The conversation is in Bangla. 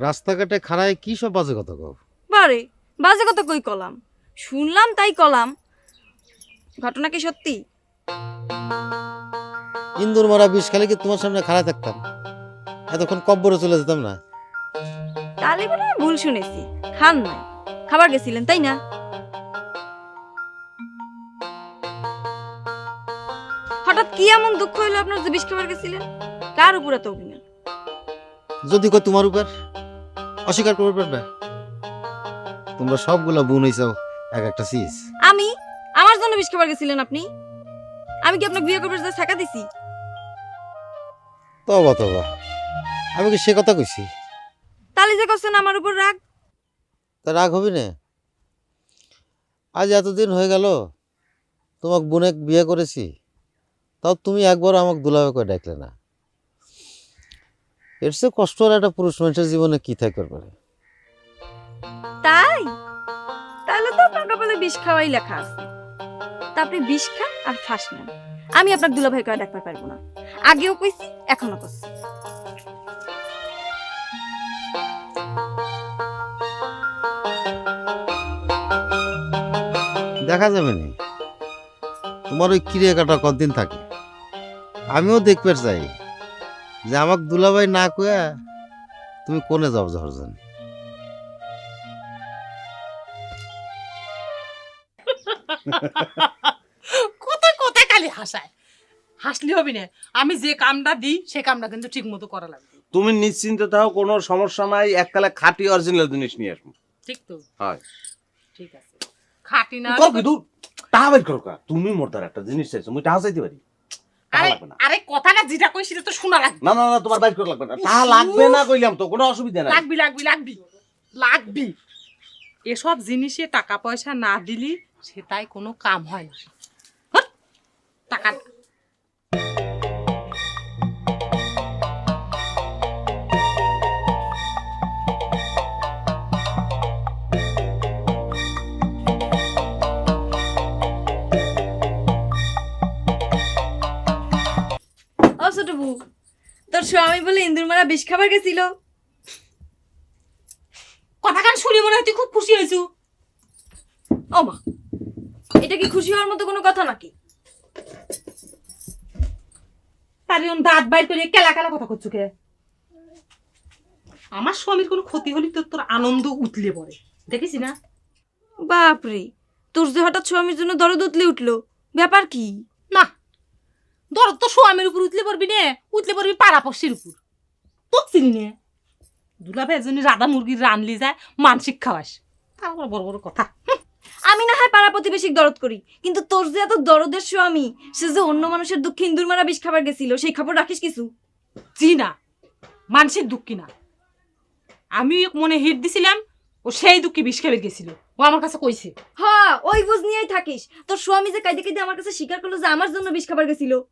রাস্তাঘাটে খাড়ায় কি সব বাজে কথা কও? বারে বাজে কথা কই কলাম? শুনলাম তাই কলাম। ঘটনা কি সত্যি? ইন্দুর মারা বিষ খালি কি তোমার সামনে খাড়ায় থাকতাম? এতক্ষণ কব্বরে চলে যেতাম না। তাহলে আমি ভুল শুনেছি। খান নাই। খাবার গেছিলেন তাই না? হঠাৎ কি এমন দুঃখ হইল আপনার যে বিষ খাবার গেছিলেন? কার উপরে তো অভিমান? যদি কই তোমার উপর। অস্বীকার করবে পারবে? তোমরা সবগুলা বোন হইছাও এক একটা সিস আমি? আমার জন্য বিষ খাবার গেছিলেন আপনি? আমি কি আপনাকে বিয়ে করবার জন্য ছাকা দিছি? তবা তবা। আমি কি সে কথা কইছি? তাহলে যে করছেন আমার উপর রাগ। তা রাগ হবি না। আজ এতদিন হয়ে গেল তোমাকে বোনে বিয়ে করেছি তাও তুমি একবার আমাকে দুলাবে করে ডাকলে না। এর চেয়ে কষ্ট আর একটা পুরুষ মানুষের জীবনে কি থাকতে পারে তাই? তাহলে তো আপনার কপালে বিষ খাওয়াই লেখা আছে। তা আপনি বিষ খান আর ফাঁস নেন। আমি আপনার দুলাভাই করে ডাকতে পারব না। আগেও কইছি এখনও কইছি দেখা যাবে নি? তোমার ওই ক্রিয়া কাটা কতদিন থাকে? আমিও দেখতে চাই। যে আমাকে দুলাভাই না কয়া তুমি কোনে যাও জহরজান কোথায় কোথায় খালি হাসায়? হাসলি হবি না? আমি যে কামটা দিই সে কামটা কিন্তু ঠিক মতো করা লাগবে। তুমি নিশ্চিন্তে থাকো কোনো সমস্যা নাই এককালে খাঁটি অরিজিনাল জিনিস নিয়ে আসব। ঠিক তো? হয়। ঠিক আছে। খাটি না কা। তুমি মোরদার একটা জিনিস চাইছো মুই টাকা চাইতে পারি? আরে আরে কথাটা যেটা কই সেটা তো শোনা লাগবে। না না না তোমার বাইর করা লাগবে না। টাকা লাগবে না কইলাম তো কোনো অসুবিধা নাই। লাগবি লাগবি লাগবি লাগবি। এসব জিনিসে টাকা পয়সা না দিলি সেটাই কোনো কাম হয় না। তোর স্বামী বলে ইন্দুর মারা বিষ খাবার গেছিল। কথা কান শুনে মনে হয় তুই খুব খুশি হয়েছু। ও মা, এটা কি খুশি হওয়ার মতো কোনো কথা নাকি? তার দাঁত বাইর করে কেলা কেলা কথা করছ কে? আমার স্বামীর কোনো ক্ষতি হলে তো তোর আনন্দ উতলে পড়ে, দেখেছি না? বাপরে, তোর যে হঠাৎ স্বামীর জন্য দরদ উতলে উঠল, ব্যাপার কি? ধর তো স্বামীর উপর উতলে পড়বি নে, উতলে পড়বি পাড়াপড়শির উপর। তোর চিনি নে। দুলা ভাই জন্য রাধা মুরগির রানলি যায়, মানসিক খাওয়াস। তারপর বড় বড় কথা। আমি না হয় পাড়া প্রতিবেশীক দরদ করি, কিন্তু তোর যে এত দরদের স্বামী, সে যে অন্য মানুষের দুঃখে ইন্দুর মারা বিষ খাবার গেছিল, সেই খবর রাখিস কিছু? জি না। মানসিক দুঃখী না। আমি ওকে মনে হিট দিছিলাম, ও সেই দুঃখী বিষ খেয়ে গেছিল। ও আমার কাছে কইছে। হ্যাঁ ওই বুঝ নিয়েই থাকিস। তোর স্বামী যে কাইদে কাইদে আমার কাছে স্বীকার করল যে আমার জন্য বিষ খাবার গেছিল।